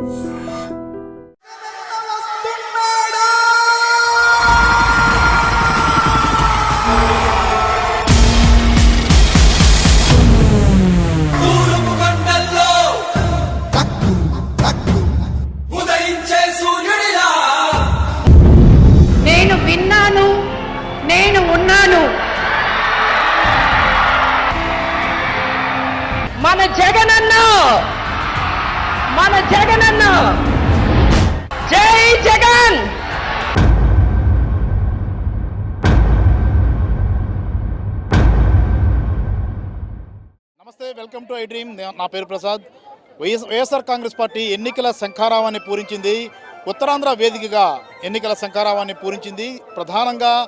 Thank. Welcome to I dream. నే- పేరు Prasad. YS YSR Congress party ఎన్నికల శంఖారావాన్ని పూరించింది. ఉత్తరాంధ్ర వేదికగా ఎన్నికల శంఖారావాన్ని పూరించింది. ప్రధానంగా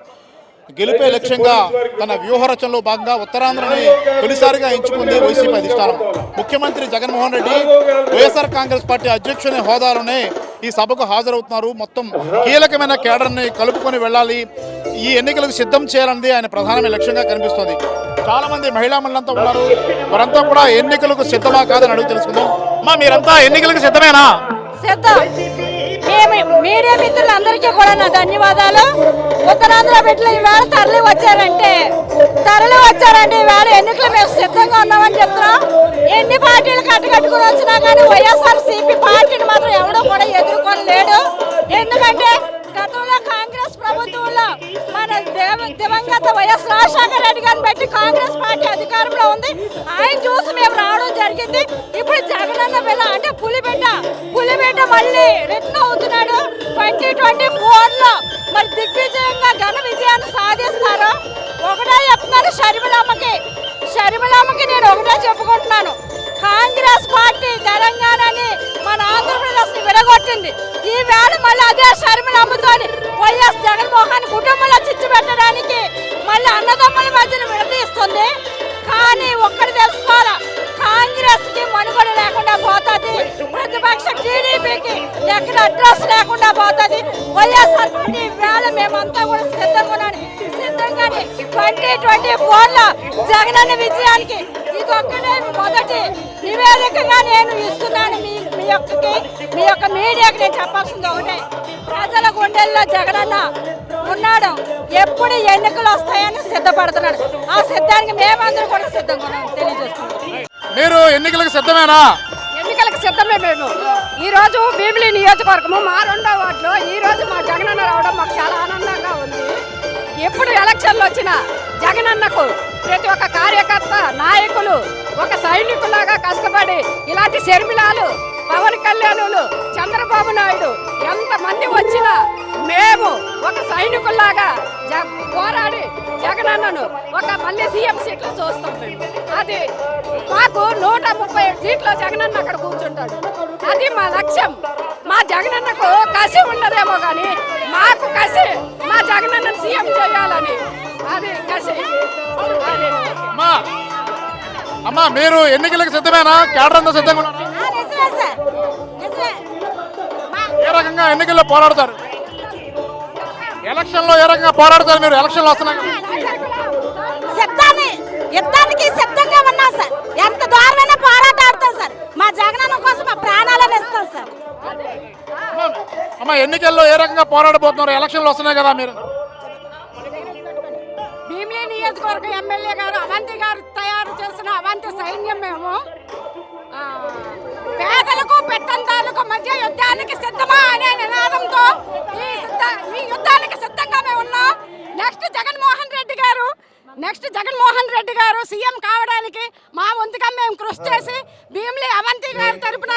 గెలిపే లక్ష్యంగా తన వ్యూహ రచనలో భాగంగా ఉత్తరాంధ్రని తొలిసారిగా ఎంచుకుంది వైసీపీ అధిష్టానం. ముఖ్యమంత్రి జగన్మోహన్ రెడ్డి వైఎస్ఆర్ కాంగ్రెస్ పార్టీ అధ్యక్షుని హోదాలోనే ఈ సభకు హాజరవుతున్నారు. మొత్తం కీలకమైన కేడర్ని కలుపుకొని వెళ్ళాలి. ఈ ఎన్నికలకు సిద్ధం చేయాలన్నది ఆయన ప్రధానమైన లక్ష్యంగా కనిపిస్తోంది. చాలా మంది మహిళా మనులంతా ఉన్నారు. వారంతా కూడా ఎన్నికలకు సిద్ధమా కాదని అడుగు తెలుసుకుందాం. అమ్మా మీరంతా ఎన్నికలకు సిద్ధమేనా? సిద్ధం. మీడియా మిత్రులందరికీ కూడా నా ధన్యవాదాలు. ఉత్తరాంధ్ర బిడ్డలు ఈవేళ తరలి వచ్చారంటే తరలి వచ్చారంటే ఈవేళ ఎన్నికలు మేము సిద్ధంగా ఉన్నామని చెప్తున్నాం. ఎన్ని పార్టీలు కట్టుకట్టుకుని వచ్చినా కానీ వైఎస్ఆర్ సిపి పార్టీని మాత్రం ఎవడో కూడా ఎదుర్కొని లేడు ఎందుకంటే గతంలో కాంగ్రెస్ ప్రభుత్వంలో మన దేవ దివంగత వైఎస్ రాజశేఖర రెడ్డి గారిని బట్టి కాంగ్రెస్ పార్టీ అధికారంలో ఉంది. ఆయన చూసి మేము రావడం జరిగింది. ఇప్పుడు జగనన్న పిల్ల అంటే పులిబిడ్డ పులిబిడ్డ మళ్ళీ రిటర్న్ అవుతున్నాడు. ట్వంటీ ట్వంటీ ఫోర్లో మరి దిగ్విజయంగా ఘన విజయాన్ని సాధిస్తారు? ఒకటే చెప్తున్నారు షర్మిలమ్మకి. షర్మిలమ్మకి నేను ఒకటే చెప్పుకుంటున్నాను. కాంగ్రెస్ పార్టీ తెలంగాణని మన ఆంధ్ర పట్టింది. ఈ వేళ మళ్ళీ అదే షర్మిల అమ్ముతోని వైఎస్ జగన్మోహన్ కుటుంబంలో చిచ్చు పెట్టడానికి మళ్ళీ అన్నదమ్ముల మధ్యన విడదీస్తుంది. కానీ ఒక్కటి తెలుసుకోవాలా? కాంగ్రెస్కి మనుగడ లేకుండా పోతుంది. ప్రతిపక్ష టీడీపీకి ఎక్కడ అడ్రస్ లేకుండా పోతుంది. వైఎస్ఆర్ పార్టీ వేళ మేమంతా కూడా సిద్ధంగా సిద్ధంగానే ట్వంటీ ట్వంటీ ఫోర్లో జగనన్న విజయానికి ఒక్కటే మొదటి నివేదికగా నేను ఇస్తున్నాను మీ మీ యొక్కకి మీ యొక్క మీడియాకి నేను చెప్పాల్సింది ఒకటే. ప్రజల గుండెల్లో జగనన్న ఉన్నాడు. ఎప్పుడు ఎన్నికలు వస్తాయని సిద్ధపడుతున్నాడు. ఆ సిద్ధానికి మేమందరం కూడా సిద్ధంగా తెలియజేస్తున్నాం. మీరు ఎన్నికలకు సిద్ధమేనా? ఎన్నికలకు సిద్ధమే మేము. ఈ రోజు భీమిలి నియోజకవర్గము మా రెండో వార్డులో ఈ రోజు మా జగనన్న రావడం మాకు చాలా ఆనందంగా ఉంది. ఎప్పుడు ఎలక్షన్లు వచ్చినా జగనన్నకు ప్రతి ఒక్క కార్యకర్త నాయకులు ఒక సైనికులాగా కష్టపడి ఇలాంటి శర్మిలాలు పవన్ కళ్యాణులు చంద్రబాబు నాయుడు ఎంతమంది వచ్చినా మేము ఒక సైనికుల్లాగా పోరాడి జగనన్నను ఒక మళ్ళీ సీఎం సీట్లు చూస్తాం మేము. అది మాకు నూట ముప్పై ఏడు సీట్లో జగనన్న అక్కడ కూర్చుంటాడు. అది మా లక్ష్యం. మా జగనన్నకు కసి ఉండదేమో కానీ మాకు కసి మా జగనన్న సీఎం చేయాలని. అది కసి అది. అమ్మా అమ్మా మీరు ఎన్నికలకు సిద్ధమేనా? కేడర్ అంతా సిద్ధంగా ఏ రకంగా ఎన్నికల్లో పోరాడతారు? ఎలక్షన్లో ఏ రకంగా పోరాడతారు మీరు? ఎలక్షన్లు వస్తున్నాయి కదా. సిద్ధాన్ని యుద్ధానికి సిద్ధంగా ఉన్నాం సార్. ఎంత దూరమైనా పోరాటాడతాం సార్. మా జగనన్న కోసం మా ప్రాణాలను ఇస్తాం సార్ అమ్మా, అమ్మా ఎన్నికల్లో ఏ రకంగా పోరాడబోతున్నారు ఎలక్షన్లు వస్తున్నాయి కదా మీరు? భీమిలీ నియోజకవర్గం ఎమ్మెల్యే గారు అవంతి గారు తయారు చేసిన అవంతి సైన్యం మేము. పేదలకు పెత్తందారులకు మధ్య యుద్ధానికి సిద్ధమా అనే నినాదంతో ఈ ఈ యుద్ధానికి సిద్ధంగా మేము ఉన్నాం. నెక్స్ట్ జగన్మోహన్ రెడ్డి గారు నెక్స్ట్ జగన్మోహన్ రెడ్డి గారు సీఎం కావడానికి మా వంతుగా మేము కృషి చేసి భీమిలి అవంతి గారి తరపున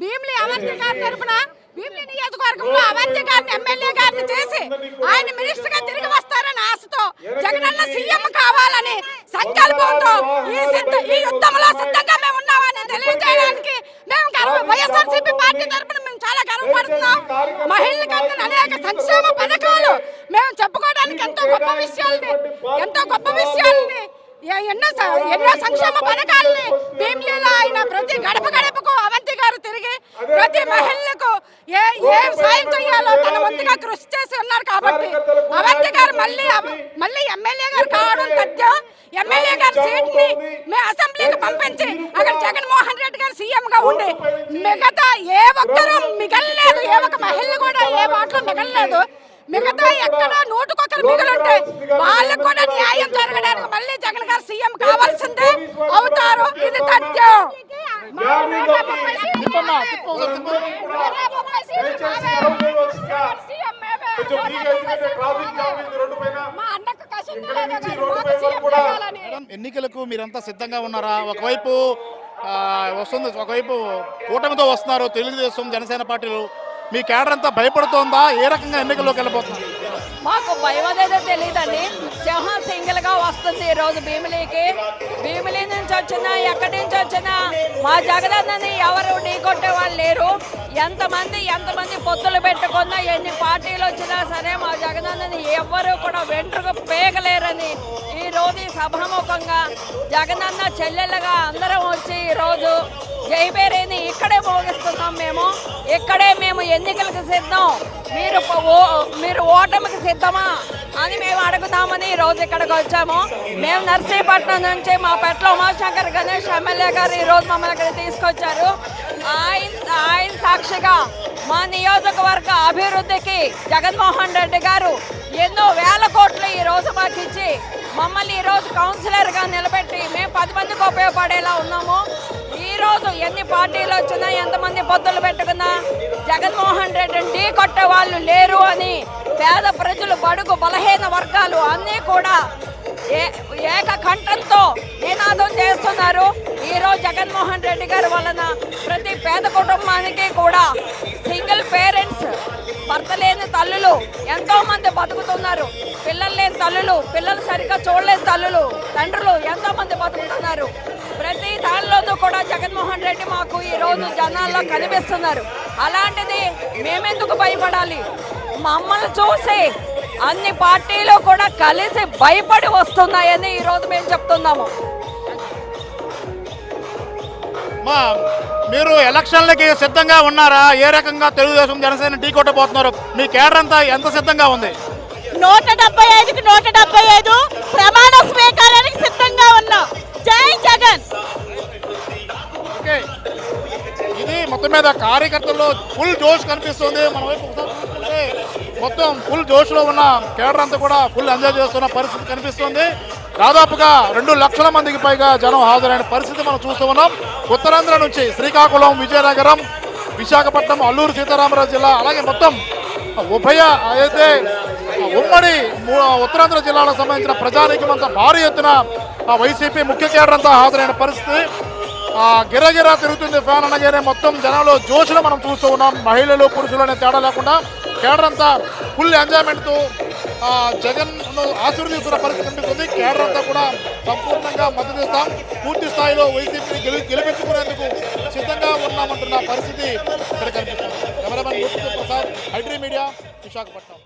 భీమిలి అవంతి గారి తరపున భీమిలి నియోజకవర్గంలో అవంతి గారిని ఎమ్మెల్యే గారిని చేసి ఆయన మినిస్టర్గా తిరిగి వస్తారని ఆశతో జగనన్న సీఎం కావాలని సంకల్పంతో ఈ సిద్ధ ఈ యుద్ధంలో సిద్ధంగా మేము ఉన్నామని తెలియజేయడానికి మేము గర్వ వైఎస్ఆర్సీపీ పార్టీ తరఫున మేము చాలా గర్వపడుతున్నాం. మహిళలకు అందిన అనేక సంక్షేమ పథకాలు మేము చెప్పుకోవడానికి ఎంతో గొప్ప విషయాలని ఎంతో గొప్ప విషయాలని ఎన్నో ఎన్నో సంక్షేమ పథకాలని భీమిలీలో ఆయన ప్రతి గడప గడపకు అవంతి గారు తిరిగి ప్రతి మహిళలకు ఏ ఏ సాయం చేయాలో తన వంతుగా కృషి చేసి ఉన్నారు కాబట్టి. అవంతి గారు మళ్ళీ మళ్ళీ ఎమ్మెల్యే గారు కావడం తథ్యం. ఎమ్మెల్యే గారి సీట్ని మేము అసెంబ్లీకి పంపించి అక్కడ జగన్మోహన్ రెడ్డి గారు సీఎం గా ఉండి మిగతా ఏ ఒక్కరూ మిగలలేదు ఏ ఒక్క మహిళ కూడా ఏ మాటలు మిగలలేదు. మిగతా ఎక్కడ నూటుకొకరు మిగులుంటే వాళ్ళకు కూడా న్యాయం జరగడానికి మళ్ళీ జగన్ గారు సీఎం కావాల్సిందే అవుతారు. ఇది తథ్యం. ఎన్నికలకు మీరంతా సిద్ధంగా ఉన్నారా? ఒకవైపు వస్తుంది ఒకవైపు కూటమితో వస్తున్నారు తెలుగుదేశం జనసేన పార్టీలు. మీ కేడర్ అంతా భయపడుతోందా? ఏ రకంగా ఎన్నికల్లోకి వెళ్ళిపోతుంది మాకు భయం అనేది తెలియదండి వస్తుంది ఈ రోజు భీమిలికి. భీమిలి నుంచి వచ్చినా ఎక్కడి నుంచి వచ్చినా మా జగనన్నని ఎవరు ఢీకొట్టే వాళ్ళు లేరు. ఎంతమంది ఎంతమంది పొత్తులు పెట్టుకున్నా ఎన్ని పార్టీలు వచ్చినా సరే మా జగనన్నని ఎవ్వరు కూడా వెంట్రుకు పేగలేరని ఈ రోజు సభాముఖంగా జగనన్న చెల్లెలుగా అందరం వచ్చి ఈ రోజు జైబేరేని ఇక్కడే భోగిస్తున్నాం మేము. ఇక్కడే మేము ఎన్నికలకు సిద్ధం. మీరు ఓ- మీరు ఓటమికి సిద్ధమా అని మేము అడుగుతామని ఈ రోజు ఇక్కడికి వచ్చాము. మేము నర్సీపట్నం నుంచి మా పెట్ల ఉమాశంకర్ గణేష్ ఎమ్మెల్యే గారు ఈరోజు మమ్మల్ని ఇక్కడ తీసుకొచ్చారు. ఆయన ఆయన సాక్షిగా మా నియోజకవర్గ అభివృద్ధికి జగన్మోహన్ రెడ్డి గారు ఎన్నో వేల కోట్లు ఈ రోజు మాకు ఇచ్చి మమ్మల్ని ఈరోజు కౌన్సిలర్గా నిలబెట్టి మేము పది మందికి ఉపయోగపడేలా ఉన్నాము. ఈరోజు ఎన్ని పార్టీలు వచ్చినా ఎంతమంది పొత్తులు పెట్టుకున్నా జగన్మోహన్ రెడ్డిని ఢీ కొట్టే వాళ్ళు లేరు అని పేద ప్రజలు బడుగు బలహీన వర్గాలు అన్నీ కూడా ఏ- ఏకకంఠంతో నినాదం చేస్తున్నారు. ఈ రోజు జగన్మోహన్ రెడ్డి గారి వలన ప్రతి పేద కుటుంబానికి కూడా సింగిల్ పేరెంట్స్ భర్త లేని తల్లులు ఎంతోమంది బతుకుతున్నారు. పిల్లలు లేని తల్లులు పిల్లలు సరిగ్గా చూడలేని తల్లులు తండ్రులు ఎంతోమంది బతుకుతున్నారు. ప్రతి దానిలోనూ కూడా రెడ్డి మాకు ఈ రోజు జనాల్లో కనిపిస్తున్నారు. అలాంటిది మేమెందుకు భయపడాలి? మమ్మల్ని చూసి అన్ని పార్టీలు కూడా కలిసి భయపడి వస్తున్నాయని ఈ రోజు మేము చెప్తున్నాము. మా మీరు ఎలక్షన్లకి సిద్ధంగా ఉన్నారా? ఏ రకంగా తెలుగుదేశం జనసేన ఢీ కొట్టబోతున్నారు? మీ కేడర్ అంతా ఎంత సిద్ధంగా ఉంది? నూట డెబ్బై ఐదుకి నూట డెబ్బై ఐదు ప్రమాణ స్వీకారానికి సిద్ధంగా ఉన్నాం. జై జగన్! మొత్తం మీద కార్యకర్తల్లో ఫుల్ జోష్ కనిపిస్తుంది. మన వైపు చూసుకుంటే మొత్తం ఫుల్ జోష్లో ఉన్న కేడర్ అంతా కూడా ఫుల్ ఎంజాయ్ చేస్తున్న పరిస్థితి కనిపిస్తుంది. దాదాపుగా రెండు లక్షల మందికి పైగా జనం హాజరైన పరిస్థితి మనం చూస్తూ ఉన్నాం. ఉత్తరాంధ్ర నుంచి శ్రీకాకుళం విజయనగరం విశాఖపట్నం అల్లూరు సీతారామరాజు జిల్లా అలాగే మొత్తం ఉభయ అయితే ఉమ్మడి ఉత్తరాంధ్ర జిల్లాలకు సంబంధించిన ప్రజానీకం అంతా భారీ ఎత్తున వైసీపీ ముఖ్య కేడర్ అంతా హాజరైన పరిస్థితి. గిరగిరా తిరుగుతుంది ఫ్యాన్ అనగానే మొత్తం జనాలు జోషులు మనం చూస్తూ ఉన్నాం. మహిళలు పురుషులు అనే తేడా లేకుండా కేడర్ అంతా ఫుల్ ఎంజాయ్మెంట్తో జగన్ ఆశీర్వదిస్తున్న పరిస్థితి కనిపిస్తుంది. కేడర్ అంతా కూడా సంపూర్ణంగా మద్దతు ఇస్తాం. పూర్తి స్థాయిలో వైసీపీని గెలి గెలిపించుకునేందుకు సిద్ధంగా ఉన్నామంటున్న పరిస్థితి ఇక్కడ కనిపిస్తుంది. Cameraman Prasad I dream media Visakhapatnam.